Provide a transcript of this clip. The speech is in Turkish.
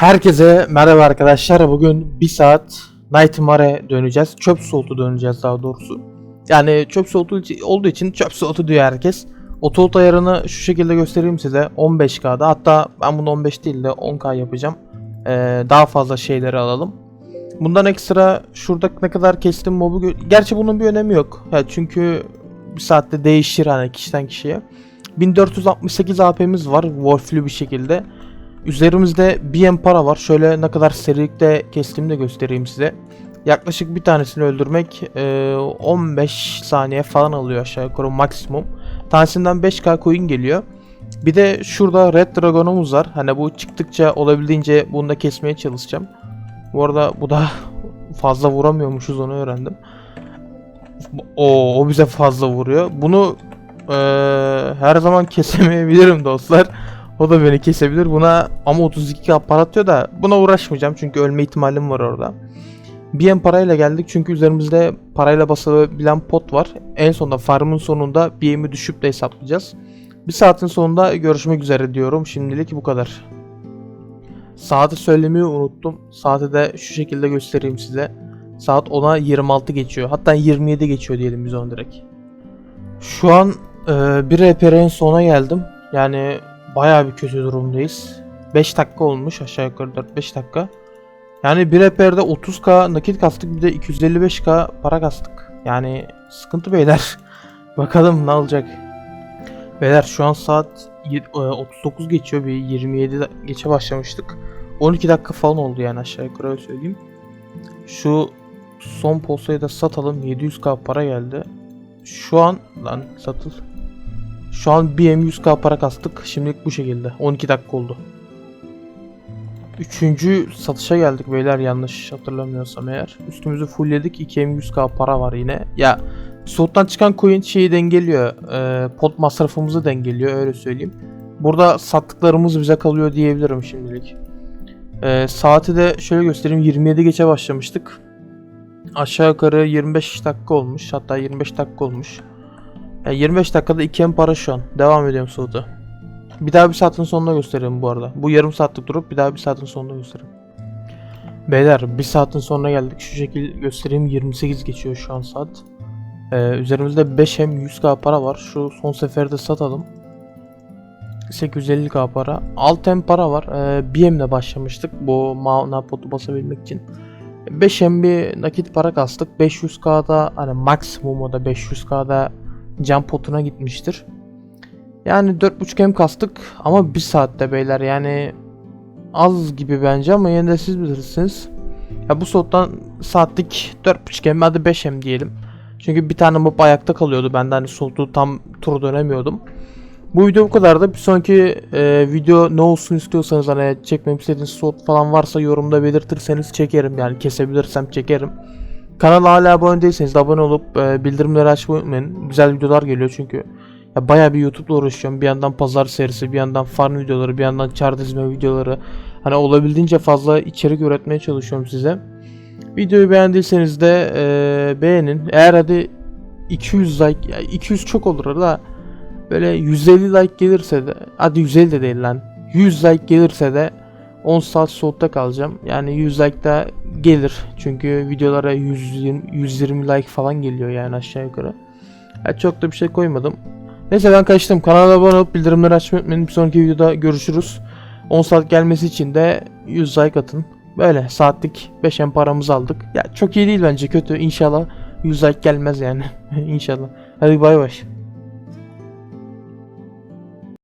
Herkese merhaba arkadaşlar. Bugün bir saat Nightmare döneceğiz. Çöp soğutu döneceğiz daha doğrusu. Yani çöp soğutu olduğu için çöp soğutu diyor herkes. Otolt ayarını şu şekilde göstereyim size. 15K'da. Hatta ben bunu 15 değil de 10K yapacağım. Ee, daha fazla şeyleri alalım. Bundan ekstra şurada ne kadar kestim mobu Gerçi bunun bir önemi yok. Ya çünkü bir saatte değişir hani kişiden kişiye. 1468 AP'miz var. Wolf'lü bir şekilde. Üzerimizde BM para var. Şöyle ne kadar serilikte kestiğimi de göstereyim size. Yaklaşık bir tanesini öldürmek e, 15 saniye falan alıyor aşağı yukarı maksimum. Tanesinden 5k coin geliyor. Bir de şurada Red Dragon'umuz var. Hani bu çıktıkça olabildiğince bunu da kesmeye çalışacağım. Bu arada bu da fazla vuramıyormuşuz onu öğrendim. O, o bize fazla vuruyor. Bunu e, her zaman kesemeyebilirim dostlar. O da beni kesebilir. Buna ama 32 para atıyor da buna uğraşmayacağım çünkü ölme ihtimalim var orada. BM parayla geldik çünkü üzerimizde parayla basılabilen pot var. En sonunda farmın sonunda BM'i düşüp de hesaplayacağız. Bir saatin sonunda görüşmek üzere diyorum. Şimdilik bu kadar. Saati söylemeyi unuttum. Saati de şu şekilde göstereyim size. Saat 10'a 26 geçiyor. Hatta 27 geçiyor diyelim biz onu direkt. Şu an e, bir RPR'in sona geldim. Yani bayağı bir kötü durumdayız. 5 dakika olmuş aşağı yukarı 4-5 dakika. Yani bir RPR'de 30k nakit kastık bir de 255k para kastık. Yani sıkıntı beyler. Bakalım ne olacak. Beyler şu an saat y- e, 39 geçiyor bir 27 da- geçe başlamıştık. 12 dakika falan oldu yani aşağı yukarı öyle söyleyeyim. Şu son posayı da satalım 700k para geldi. Şu an lan satıl. Şu an BM 100k para kastık. Şimdilik bu şekilde. 12 dakika oldu. Üçüncü satışa geldik beyler yanlış hatırlamıyorsam eğer. Üstümüzü fullledik. 2M 100k para var yine. Ya Soğuttan çıkan coin şeyi dengeliyor. E, pot masrafımızı dengeliyor öyle söyleyeyim. Burada sattıklarımız bize kalıyor diyebilirim şimdilik. E, saati de şöyle göstereyim. 27 geçe başlamıştık. Aşağı yukarı 25 dakika olmuş. Hatta 25 dakika olmuş. Yani 25 dakikada 2M para şu an. Devam ediyorum soğutu. Bir daha bir saatin sonunda göstereyim bu arada. Bu yarım saatlik durup bir daha bir saatin sonunda göstereyim. Beyler bir saatin sonuna geldik. Şu şekil göstereyim. 28 geçiyor şu an saat. Ee, üzerimizde 5M 100k para var. Şu son seferde satalım. 850k para. 6M para var. Ee, BM'le başlamıştık. Bu mana potu basabilmek için. 5M bir nakit para kastık. 500k'da hani maksimum o da 500k'da can potuna gitmiştir. Yani 4.5M kastık ama 1 saatte beyler yani az gibi bence ama yine de siz bilirsiniz. Ya bu slottan saatlik 4.5M hadi 5M diyelim. Çünkü bir tane mob ayakta kalıyordu benden hani slotu tam tur dönemiyordum. Bu video bu kadar da bir sonraki e, video ne olsun istiyorsanız hani çekmemi istediğiniz slot falan varsa yorumda belirtirseniz çekerim yani kesebilirsem çekerim. Kanala hala abone değilseniz de abone olup e, bildirimleri açmayı unutmayın. Güzel videolar geliyor çünkü. Ya bayağı bir YouTube'la uğraşıyorum. Bir yandan pazar serisi, bir yandan farm videoları, bir yandan çar dizme videoları. Hani olabildiğince fazla içerik üretmeye çalışıyorum size. Videoyu beğendiyseniz de eee, beğenin. Eğer hadi 200 like, ya 200 çok olur da böyle 150 like gelirse de hadi 150 de değil lan. 100 like gelirse de 10 saat soğukta kalacağım. Yani 100 like da gelir. Çünkü videolara 120, 120 like falan geliyor yani aşağı yukarı. Ya çok da bir şey koymadım. Neyse ben kaçtım. Kanala abone olup bildirimleri açmayı unutmayın. Bir sonraki videoda görüşürüz. 10 saat gelmesi için de 100 like atın. Böyle saatlik 5M paramızı aldık. Ya çok iyi değil bence kötü. İnşallah 100 like gelmez yani. İnşallah. Hadi bay bay.